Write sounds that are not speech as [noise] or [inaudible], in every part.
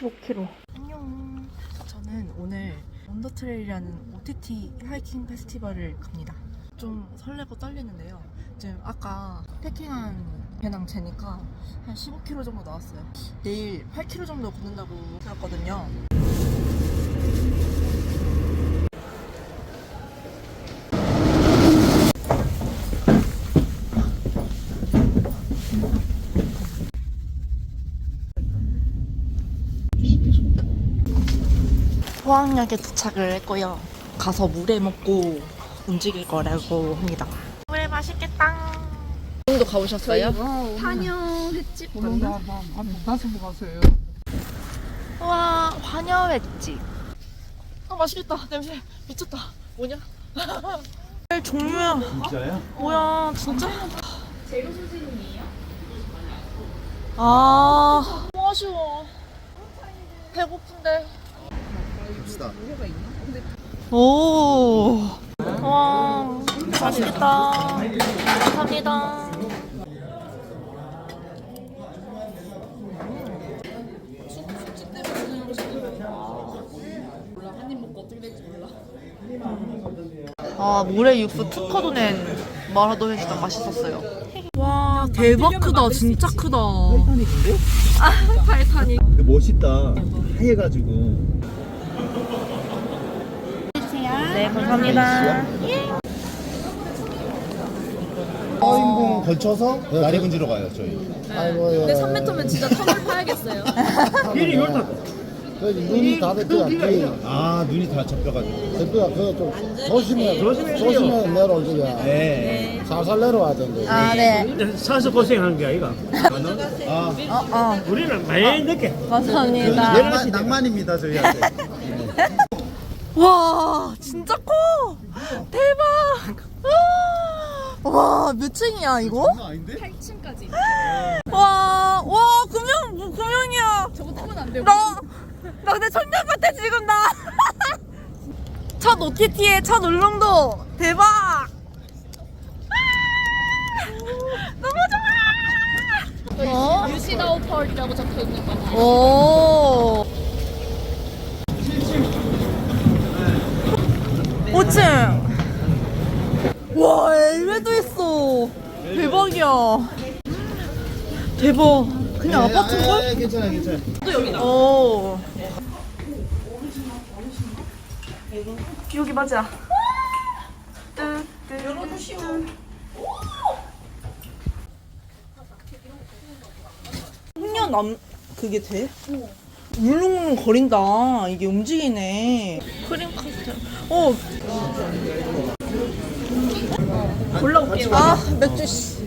15km. 안녕. 저는 오늘 언더트레일이라는 OTT 하이킹 페스티벌을 갑니다. 좀 설레고 떨리는데요. 지금 아까 패킹한 배낭 재니까 한 15km 정도 나왔어요. 내일 8km 정도 걷는다고 들었거든요. 포항역에 도착을 했고요. 가서 물에 먹고 움직일 거라고 합니다. 물에 맛있겠다. 정도 가보셨어요? 파녀 횟집 보는다 한 다섯 번 갔어요. 와 환여 횟집. 아 맛있겠다. 냄새 미쳤다. 뭐냐? [laughs] 종류야. 진짜요? 뭐야 진짜? 제로 수진이에요? 아 너무 아쉬워. 배고픈데. 봅시다. 오. 와 맛있겠다. 감사합니다. 아 모래 육수 특허도 낸 마라도 회지도 맛있었어요. 와 대박 크다 진짜 크다. 타이타닉. 근데 멋있다. 하얘가지고. 네 감사합니다. 서인봉 걸쳐서 나리분지로 가요 저희. 근데 3m면 진짜 터널 파야겠어요 [laughs] 그 눈이 다 됐더라. 그아 눈이 다 접혀가지고. 대표가 그좀 조심해 조심해 내려오지. 네. 살살 내려와야 된대. 아 네. 사서 고생한 게 아이가. 아 어 어. 우리는 많이 늦게. 감사합니다. 낭만, 낭만입니다 저희한테. [laughs] 와 진짜 커 대박 와 몇 층이야 이거 아닌데? 8층까지 와와 금형 금형이야 저거 타면 안 돼요 나, 나 근데 천년 같아 지금 나. [laughs] 첫 OTT의 첫 울릉도 대박. 너무 좋아. 어? 유시다우 펄이라고 적혀있는 거 오. 5층. 와, 엘베도 있어. 대박이야. 대박. 그냥 아파트인걸? 네, 괜찮아 괜찮아. 오. 여기 맞아. 열어주시오. 풍년 남 그게 돼? 물렁물렁 거린다. 이게 움직이네. 크림 카스텔. 어. 골라올게요. 아 맥주 씨.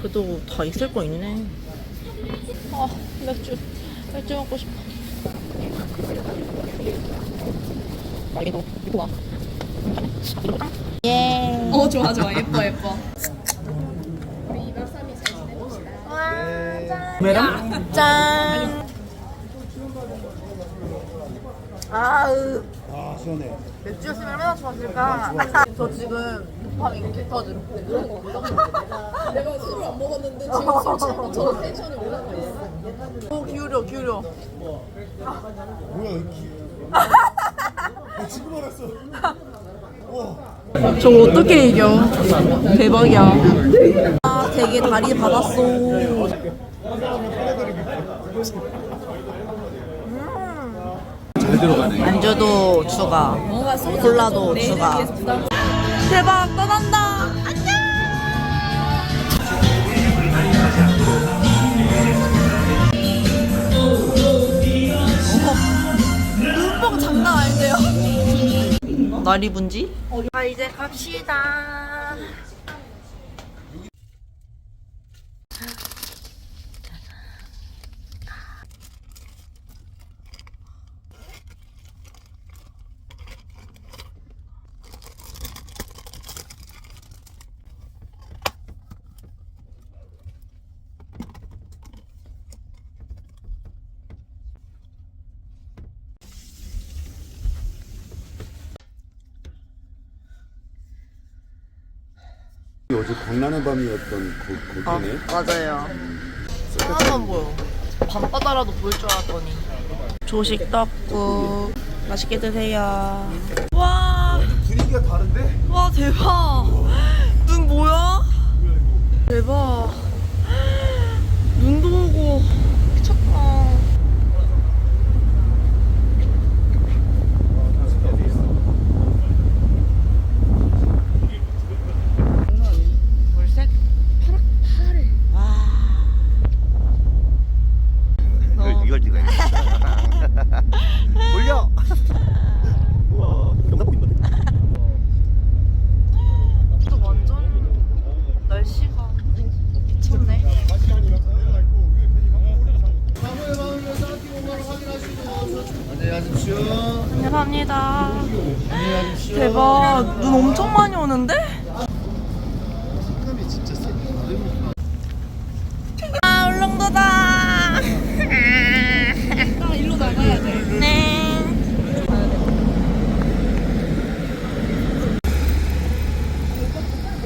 그래도 다 있을 거 있네. 아, 맥주. 맥주 먹고 싶어. 아, 이거, 이거 와. 예. 어 좋아 좋아 예뻐 예뻐 짠. 아으. 아 시원해. 맥주였으면 얼마나 좋았을까? [laughs] 저 지금 도파민 이렇게 터지고. 내가 술을 안 먹었는데 지금 술 취하고 저 텐션이 올라가 있어 오, 기울여, 기울여. 뭐야 여기. 지금 알았어. 저거 어떻게 이겨? 대박이야. 아, 되게 다리 받았어. 잘 들어가네. 안주도 추가. 콜라도 추가. 대박, 떠난다. 안녕. 눈뽕 장난 아닌데요? [laughs] 나리 분지? 아 이제 갑시다. 어제 광란의 밤이었던 거, 아, 거기네. 맞아요. 하나도 안 보여. 밤바다라도 보일 줄 알았더니. 조식 떡국. 맛있게 드세요. 와, 분위기가 다른데? 와, 대박. 눈 뭐야? 대박. 눈도 오고. 미쳤다. 물색 파랗 파래. 와. 너 이걸 찍어야 올려! 우와, 영상 보인다. 또 완전 날씨가 미쳤네. 안녕합니다. 대박. 눈 엄청 많이 오는데? 아, 울릉도다. 아, 일로 나가야 돼. 네.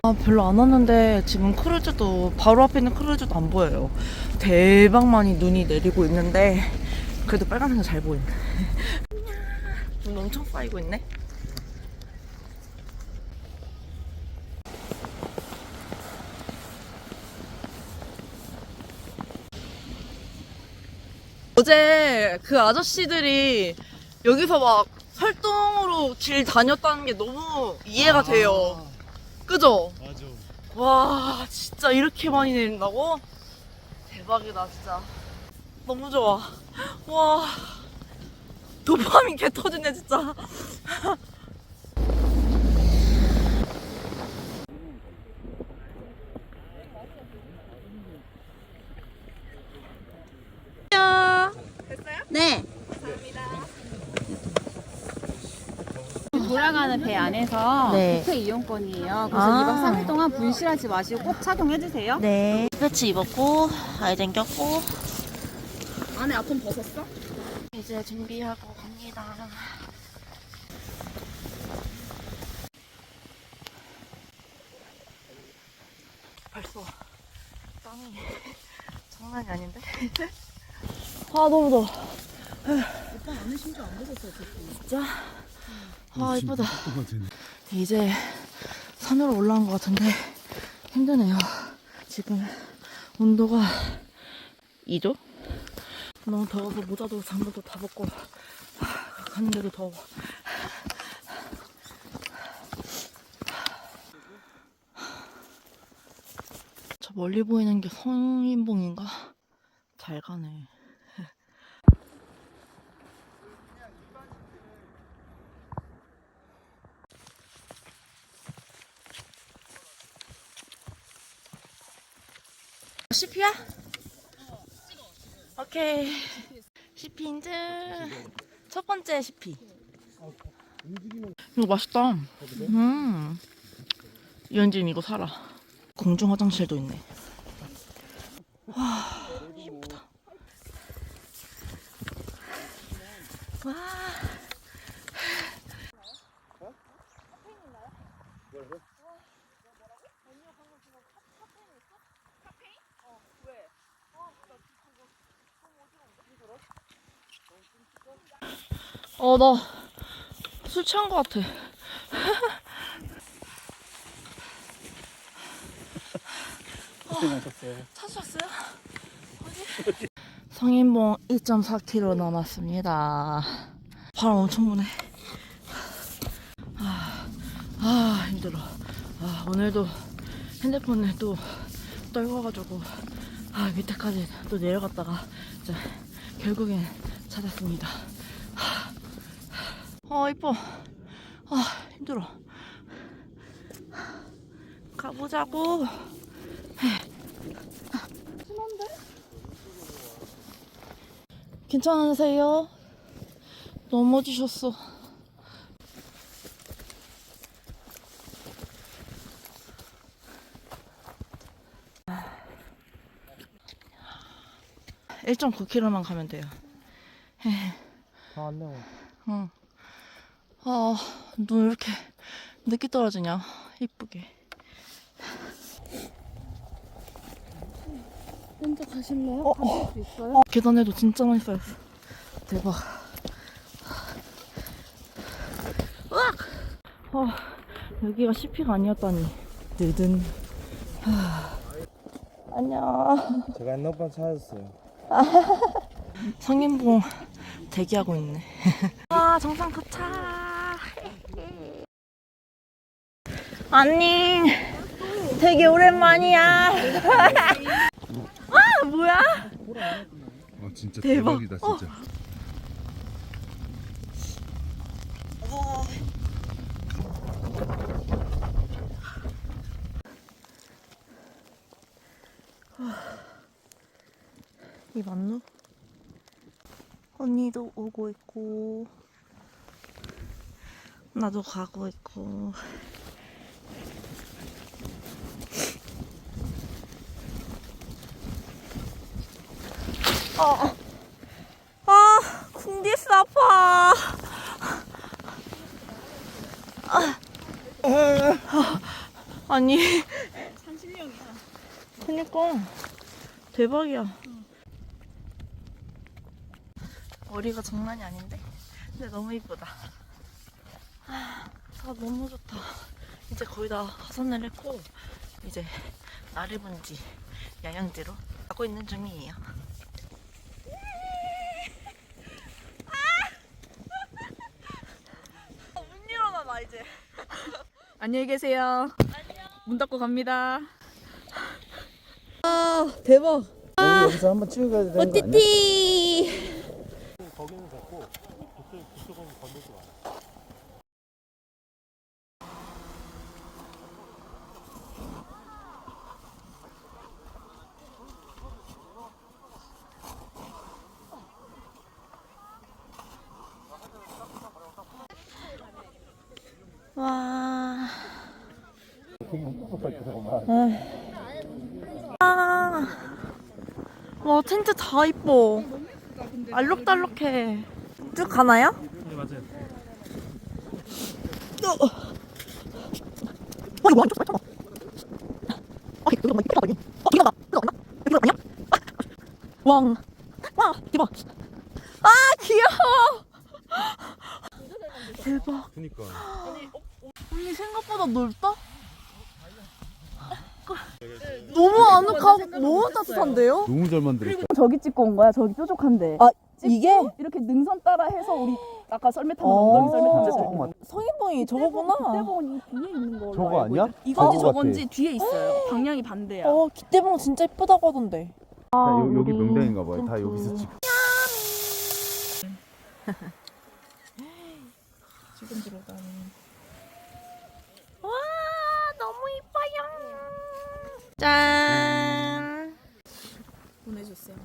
아, 별로 안 왔는데 지금 크루즈도 바로 앞에 있는 크루즈도 안 보여요. 대박 많이 눈이 내리고 있는데 그래도 빨간색은 잘 보인다. [laughs] 눈 엄청 쌓이고 있네. 어제 그 아저씨들이 여기서 막 설동으로 길 다녔다는 게 너무 이해가 돼요. 그죠? 와 진짜 이렇게 많이 내린다고? 대박이다 진짜 너무 좋아 와 도파민 개 터지네 진짜 네. 돌아가는 배 안에서 네. 뷔페 이용권이에요. 그래서 아. 2박 3일 동안 분실하지 마시고 꼭 착용해주세요. 네 스패치 입었고 아이젠 꼈고 안에 아톰 벗었어? 이제 준비하고 갑니다 벌써 땀이 [laughs] 장난이 아닌데? 아 너무 더워 오빠 안에 심지어 안 벗었어 진짜? 아 이쁘다 이제 산으로 올라온 것 같은데 힘드네요 지금 온도가 2도? 너무 더워서 모자도 잠바도 다 벗고 하, 가는데도 더워. 저 멀리 보이는 게 성인봉인가? 잘 가네. CP야? 오케이. CP 인증. 첫 번째 CP. 이거 맛있다. 음. 이현진 이거 사라. 공중 화장실도 있네. 와, 예쁘다. 와. 어, 나 술 취한 것 같아. 고생하셨어요. 찾으셨어요? 어디? 성인봉 2.4km 남았습니다. 바람 엄청 부네. 아, 아 힘들어. 아, 오늘도 핸드폰을 또 떨궈가지고 아, 밑에까지 또 내려갔다가 이제 결국엔 찾았습니다. 아, 이뻐. 아, 힘들어. 가보자고. 괜찮으세요? 넘어지셨어. 1.9km만 가면 돼요. 다 왔네요. 응. 아, 눈왜 이렇게 늦게 떨어지냐? 이쁘게. 혼자 가실래요? 어, 가실 수 있어요? 어, 계단에도 진짜 많이 쌓였어. 대박. 으악! 어, 여기가 CP가 아니었다니. 느든. 하... 안녕. 제가 옛날 오빠 찾았어요. [laughs] 성인봉 대기하고 있네. 와, [laughs] 정상 도착. 언니, 되게 오랜만이야. [laughs] 아, 뭐야? 아 진짜 대박. 대박이다 진짜. 이 맞노? 언니도 오고 있고 나도 가고 있고 아, 아, 궁디스 아파. 아, 아니. 산신령이야. 그니까 대박이야. 머리가 장난이 아닌데? 근데 너무 이쁘다. 아, 아, 너무 좋다. 이제 거의 다 하산을 했고, 이제 나리분지 야영지로 가고 있는 중이에요. 아! 못 일어나, 나 이제. 안녕히 계세요. 문 닫고 갑니다. 아, 대박. 여기서 한번 찍어야 되는 거 아니야? 띠 거기는 됐고 그쪽 그쪽은 건들지 마. 와. 아. 와, 텐트 다 이뻐. 알록달록해. 쭉 가나요? 네 맞아요. 어, 이거 완전 좋다. 아, 이거 이쁘다. 이거. 어, 이거 나. 이거 아니야? 왕. 와, 대박. 아, 귀여워. 대박. 그니까. 언니 생각보다 넓다? 너무 아늑하고 너무 따뜻한데요? 너무 잘 만들었다. 저기 찍고 온 거야. 저기 뾰족한데. 아, 이게? 이렇게 능선 따라 해서 우리 아까 썰매 타는 어. 엉덩이 썰매 타는 잠깐만. 성인봉이 저거구나. 기대봉은 이 뒤에 있는 걸로 저거 알고 아니야? 이건지 저거 저건지 뒤에 있어요. 방향이 반대야. 어, 기대봉 진짜 이쁘다고 하던데. 아, 여, 여기 우리 명당인가 봐요. 다 캠프. 여기서 찍. [laughs] 지금 들어가는. 와, 너무 이뻐요. 짠. 보내줬어요.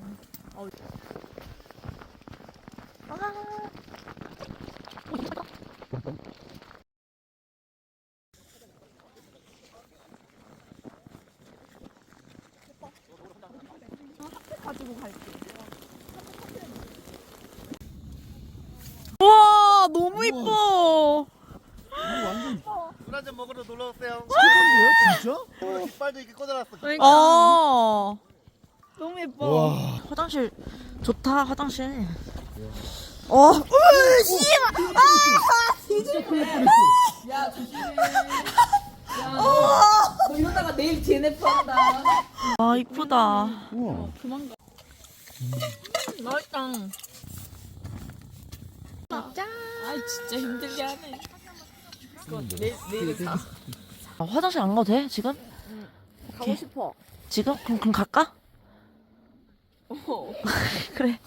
와, 너무 이뻐. 술한잔 먹으러 놀러 오세요. 진짜? 깃발도 이렇게 꽂아놨어. 어. 너무 예뻐. 화장실 좋다, 화장실. 어, 으, 씨발! 아, 이러다가 내일 DNF 한다. 아, 이쁘다. 우와. 맛있다. 아 진짜 힘들게 하네. 아, 화장실 안 가도 돼, 지금? 가고 싶어. 지금? 그럼, 그럼 갈까? 어. [laughs] 그래.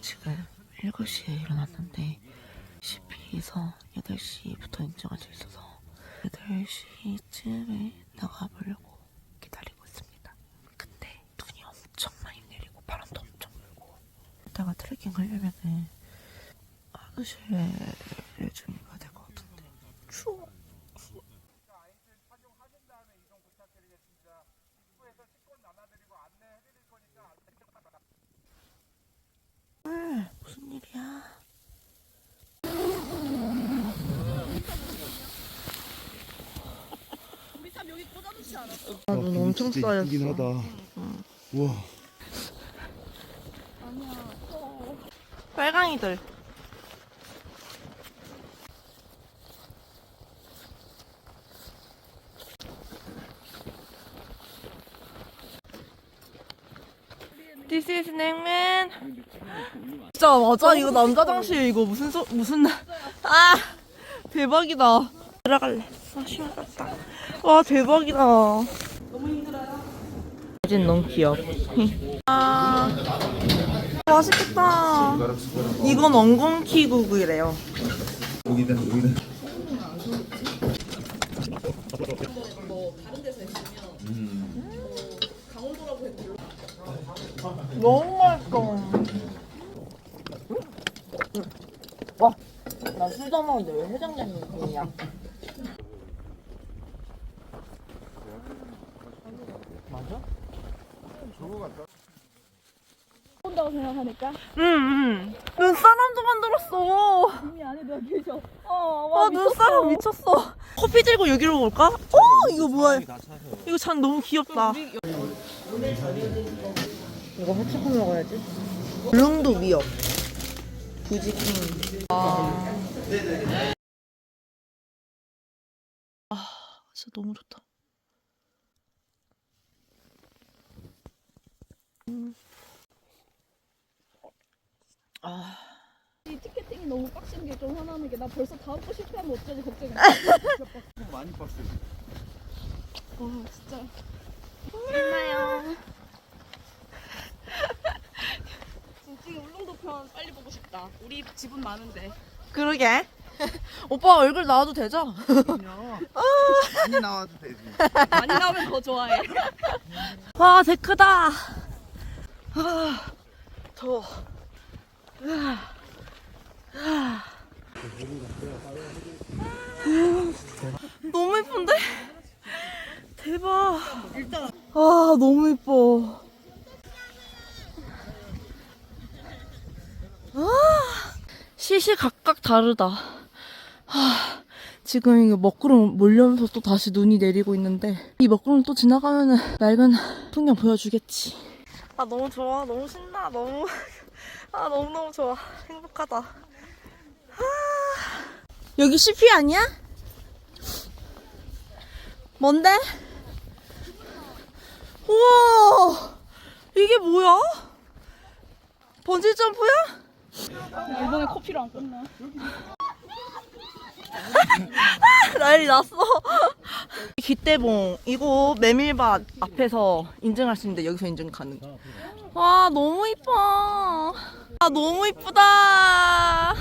지금 7시에 일어났는데 CP에서 8시부터 인증할 수 있어서 8시쯤에 나가보려고 기다리고 있습니다. 근데 눈이 엄청 많이 내리고 바람도 하다가 트레킹 하려면은 화장실에 좀 입어야 될 것 같은데. 추워. 무슨 일이야? 아, 눈 엄청 쌓였어. 하다. 와. 빨강이들. This is 냉면. 진짜 맞아 이거 남자 장실 이거 무슨 소 무슨 아 대박이다. 들어갈래. 아 심하겠다. 와 대박이다. 너무 힘들어요. 사진 너무 귀여워. [laughs] 아 맛있겠다. 이건 엉겅퀴국이래요. 여기다 여기다. 너무 맛있어. 와, 나 술도 먹는데 왜 해장량이야? 생각하니까 응, 응. 눈사람도 만들었어. 이미 안에 누가 계셔. 어, 와, 눈사람 미쳤어. 커피 들고 여기로 올까? 어, 이거 뭐야? 이거 잔 너무 귀엽다. 이거 해치고 먹어야지. 울릉도 미역. 부지킹. 아. 아, 진짜 너무 좋다. 아. 이 티켓팅이 너무 빡센 게좀 화나는 게 나 벌써 다음 거 실패하면 어쩌지 걱정이 [laughs] 많이 빡세. 와 진짜 있나요? 진짜 울릉도 편 빨리 보고 싶다 우리 집은 많은데 그러게. [laughs] 오빠 얼굴 나와도 되죠? 많이 나와도 되지. 많이 나오면 더 좋아해 와, 데크다. 아, 더워. 너무 예쁜데? 대박. 아, 너무 예뻐. 아, 시시각각 다르다. 아, 지금 이거 먹구름 몰려면서 또 다시 눈이 내리고 있는데 이 먹구름 또 지나가면은 맑은 풍경 보여주겠지. 아 너무 좋아, 너무 신나, 너무 아 너무 너무 좋아, 행복하다. 아, 여기 CP 아니야? 뭔데? 우와, 이게 뭐야? 번지 점프야? 이번에 커피로 안 끝나 [laughs] 난리 났어. 깃대봉 이거 메밀밭 앞에서 인증할 수 있는데 여기서 인증 가능. 와 너무 이뻐. 아 너무 이쁘다.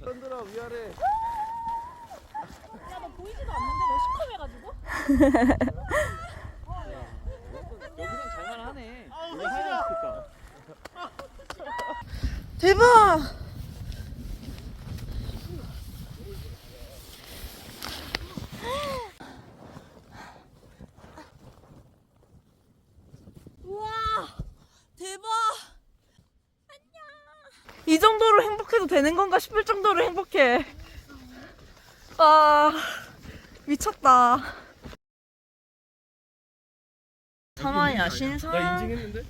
사람들아 위아래. 야너 보이지도 않는데 너 시커매가지고 잘만하네. 스티커. 대박. 우와 대박. 안녕. 이 정도로 행복해도 되는 건가 싶을 행복해. 아 미쳤다. 사마야 신선. 나 인증했는데?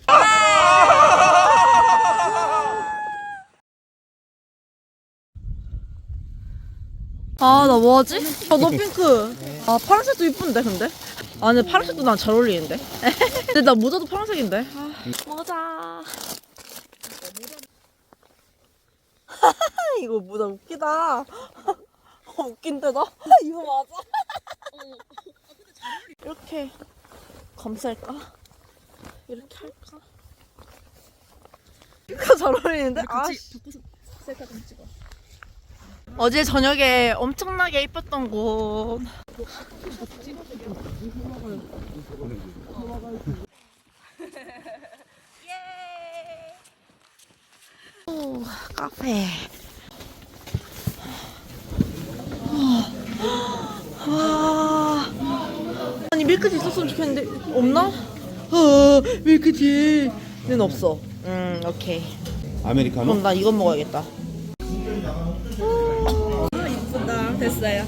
아, 나 뭐하지? 아, 너 핑크. 아, 파란색도 이쁜데, 근데? 아, 근데 파란색도 난 잘 어울리는데? [laughs] 근데 나 모자도 파란색인데? 아, 모자. 이거 모자 웃기다. 어, 웃긴데, 나? 이거 맞아? [laughs] 이렇게 감쌀까? 이렇게 할까? 이거 잘 어울리는데? 아, 씨. 셀카 좀 찍어 어제 저녁에 엄청나게 이뻤던 곳. [laughs] 오, 카페. 와. 아니 밀크티 있었으면 좋겠는데 없나? 어, 밀크티는 없어. 음, 오케이. 아메리카노? 그럼 나 이거 먹어야겠다. 됐어요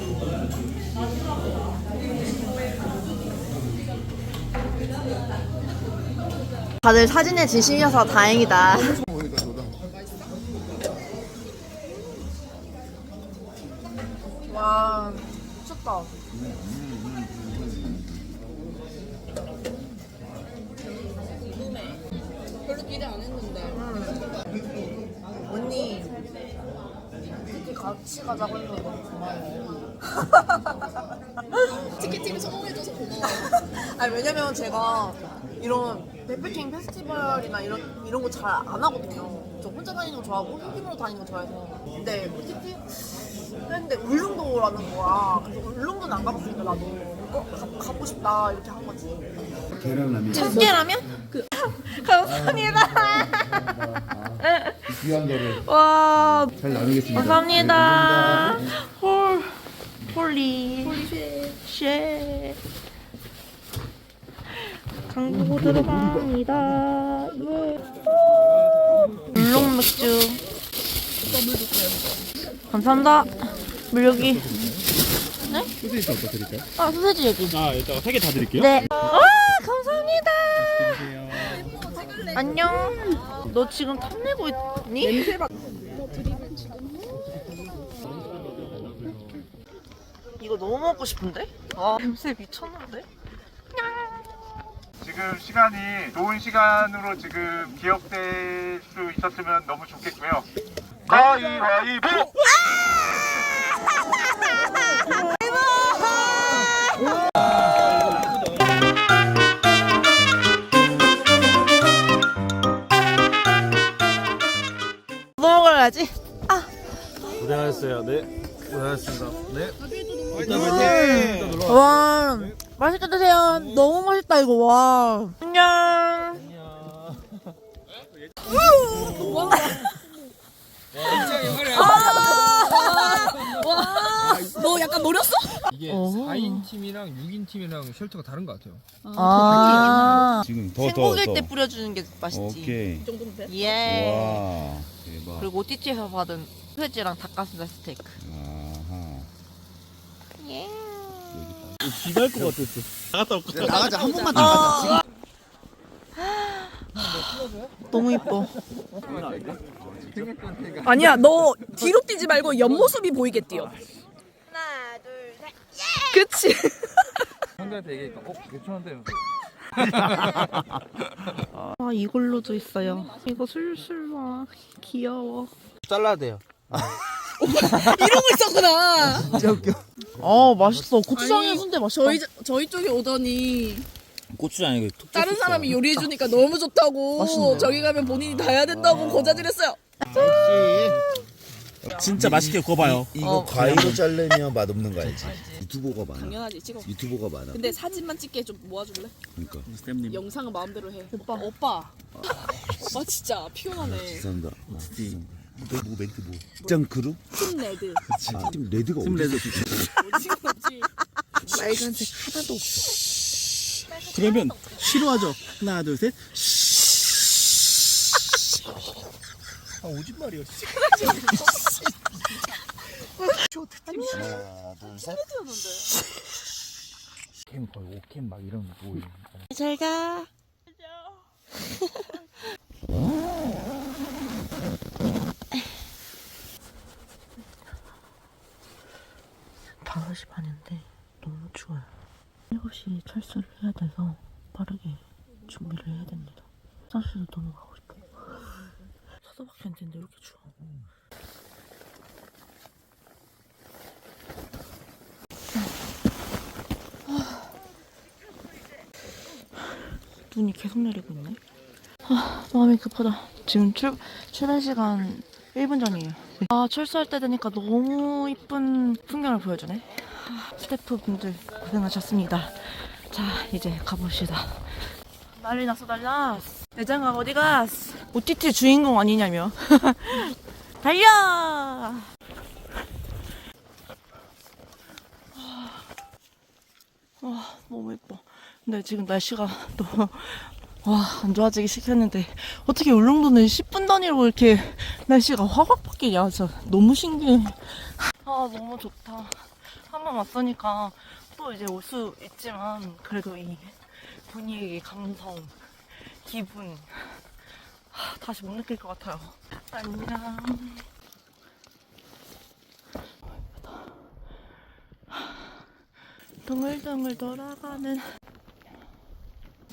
다들 사진에 진심이어서 다행이다. 와, 미쳤다. 별로 기대 안 했는데. 언니, 특히 같이 가자고 해서 너무 고마워. 티켓팅이 성공해줘서 고마워. [laughs] 아니, 왜냐면 제가 이런 백패킹 페스티벌이나 이런, 이런 거 잘 안 하거든요. 저 혼자 다니는 거 좋아하고, 소규모로 다니는 거 좋아해서. 근데 OTT 했는데 울릉도라는 거야. 그래서 울릉도는 안 가봤으니까 나도 어, 가, 가고 싶다 이렇게 한 거지. 계란라면. 참깨라면? 그 [laughs] 감사합니다. 귀한 거를 와 잘 나누겠습니다. 감사합니다. 홀 홀리 홀리 쉐. 강보고 들어갑니다. 예. 물롱 맥주. 감사합니다. 물 여기. 소세지 어디다 드릴까요? 아 소세지 여기. 아 일단 세개 다 드릴게요. 네. 와 감사합니다. 안녕. 너 지금 탐내고 있니? 냄새 맡. 이거 너무 먹고 싶은데? 아 냄새 미쳤는데? 지금 시간이 좋은 시간으로 지금 기억될 수 있었으면 너무 좋겠고요. 가위바위보! 너 먹어야지. 고생하셨어요. 네. 고생하셨습니다. 네. 와 맛있게 드세요. 너무 맛있다 이거 와. 안녕. 너 약간 노렸어? 이게 오. 4인 팀이랑 6인 팀이랑 쉘터가 다른 것 같아요. 아. 지금 더더 더. 때 뿌려주는 게 맛있지. 오케이. 이 정도면 돼? 예. 와 대박. 그리고 OTT에서 받은 소세지랑 닭가슴살 스테이크. 아하. 예. 기갈 것 같았어. 나갔다 올까? 나가자 한 번만 나가자. 너무 이뻐. 아니야, 너 뒤로 뛰지 말고 옆모습이 보이게 뛰어. 그치? 형들한테 얘기하니까 어? 괜찮은데? [laughs] 아 이걸로도 있어요. 이거 술술 와 귀여워. 잘라야 돼요. 이러고 있었구나. 아 맛있어. 고추장에 아니, 순대 맛있다. 저희 저희 쪽에 오더니 고추장이 다른 사람이 요리해 주니까 너무 좋다고. 맛있네요. 저기 가면 본인이 다 해야 된다고 고자질했어요. 진짜 맛있게 구워봐요. 이거 어, 과일로 자르면 맛없는 거 알지? 유튜버가 많아. 당연하지 찍어. 유튜버가 많아. 근데 사진만 찍게 좀 모아줄래? 그러니까. 쌤님. 영상은 마음대로 해. 오빠. 오빠. 오빠 진짜 피곤하네. 죄송합니다. 아, 죄송합니다. 너뭐 멘트 뭐? 입장 그룹? 팀 레드. [laughs] 아, 팀 레드가 어디 레드. 있어? 어디가 없지. 빨간색 하나도 없어. 그러면 싫어하죠. 하나 둘 셋. 아 오지 말이야. [laughs] 하나, 둘, 셋. 캠 거의 오캠 막 이런 거 보이는. 잘 가. 다섯 시 반인데 너무 추워요. 7시 철수를 해야 돼서 빠르게 준비를 해야 됩니다. 화장실도 너무 가고 싶어. 사도밖에 안 되는데 왜 이렇게 추워? 눈이 계속 내리고 있네. 아, 마음이 급하다. 지금 출, 출발 시간 1분 전이에요. 아, 철수할 때 되니까 너무 이쁜 풍경을 보여주네. 아, 스태프분들 고생하셨습니다. 자, 이제 가봅시다. 난리 났어, 난리 났어. 내장아, 어디 갔어? OTT 주인공 아니냐며. [laughs] 달려! 와, 너무 예뻐. 근데 지금 날씨가 [laughs] 너무 와, 안 좋아지기 시켰는데 어떻게 울릉도는 10분 단위로 이렇게 날씨가 확확 바뀌냐. 진짜 너무 신기해. [laughs] 아, 너무 좋다. 한 번 왔으니까 또 이제 올 수 있지만 그래도 이 분위기, 감성 기분 하, 다시 못 느낄 것 같아요. 안녕. 둥글둥글 돌아가는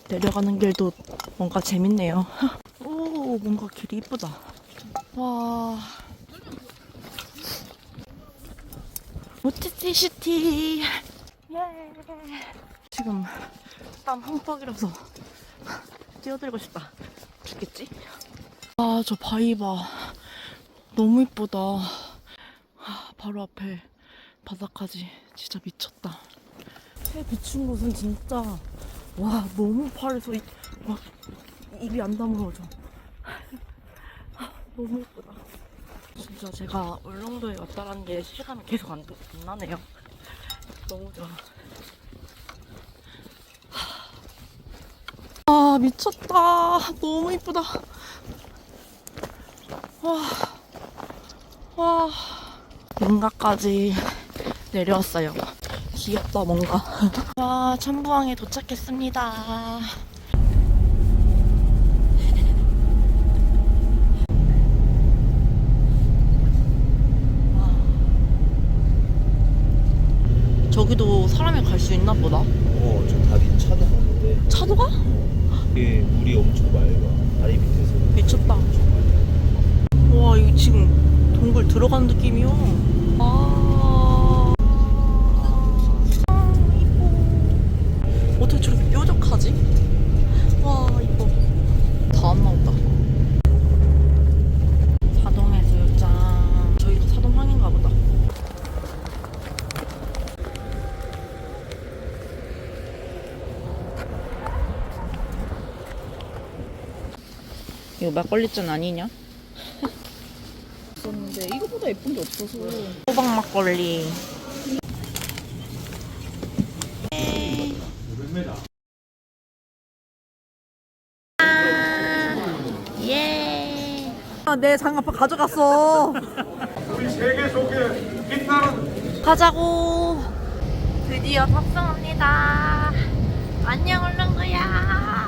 내려가는 길도 뭔가 재밌네요. [laughs] 오, 뭔가 길이 이쁘다. 와. 모티티 시티. 예. 지금 땀 흠뻑이라서 뛰어들고 싶다. 죽겠지? 아, 저 바위 봐. 너무 이쁘다. 아, 바로 앞에 바다까지 진짜 미쳤다. 해 비춘 곳은 진짜 와 너무 파래서 이- 막 입이 안 다물어져. 아, 너무 예쁘다. 진짜 제가 울릉도에 왔다라는 게 실감이 계속 안, 안 나네요. 너무 좋아. 아 미쳤다. 너무 이쁘다. 와, 와, 뭔가까지 내려왔어요. 귀엽다 뭔가. [laughs] 와 천부항에 도착했습니다. 저기도 사람이 갈 수 있나 보다. 어, 저 다리 차도 가는데 차도 가? 이게 물이 엄청 맑아. 다리 밑에서. 미쳤다. 와, 이거 지금 동굴 들어간 느낌이요. 아, 아, 이뻐. 어떻게 저렇게 뾰족하지? 와, 이뻐. 다 안 나온다. 사동해수욕장. 저기가 사동항인가 보다. 이거 막걸리잔 아니냐? 있었는데 이거보다 예쁜 게 없어서 호박 막걸리. 예. 아, 내 장갑 가져갔어. 우리 세계 속에 빛나는 가자고. 드디어 탑승합니다. 안녕 울릉도야.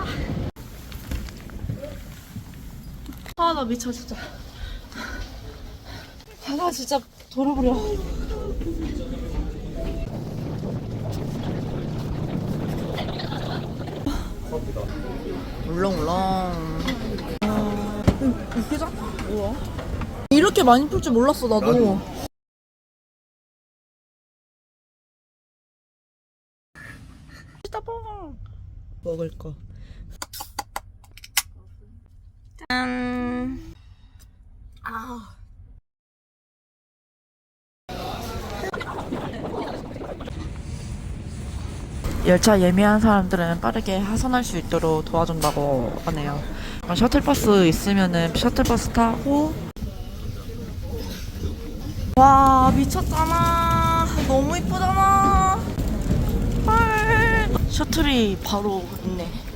아 나 미쳐 진짜. 바다 진짜 돌아버려. 울렁울렁. 아, 이게장 뭐야? 이렇게 많이 풀 줄 몰랐어 나도. 따봉 먹을 거. 짠. 아. 열차 예매한 사람들은 빠르게 하산할 수 있도록 도와준다고 하네요. 어, 셔틀버스 있으면은 셔틀버스 타고 와 미쳤잖아. 너무 이쁘잖아. 헐. 셔틀이 바로 있네.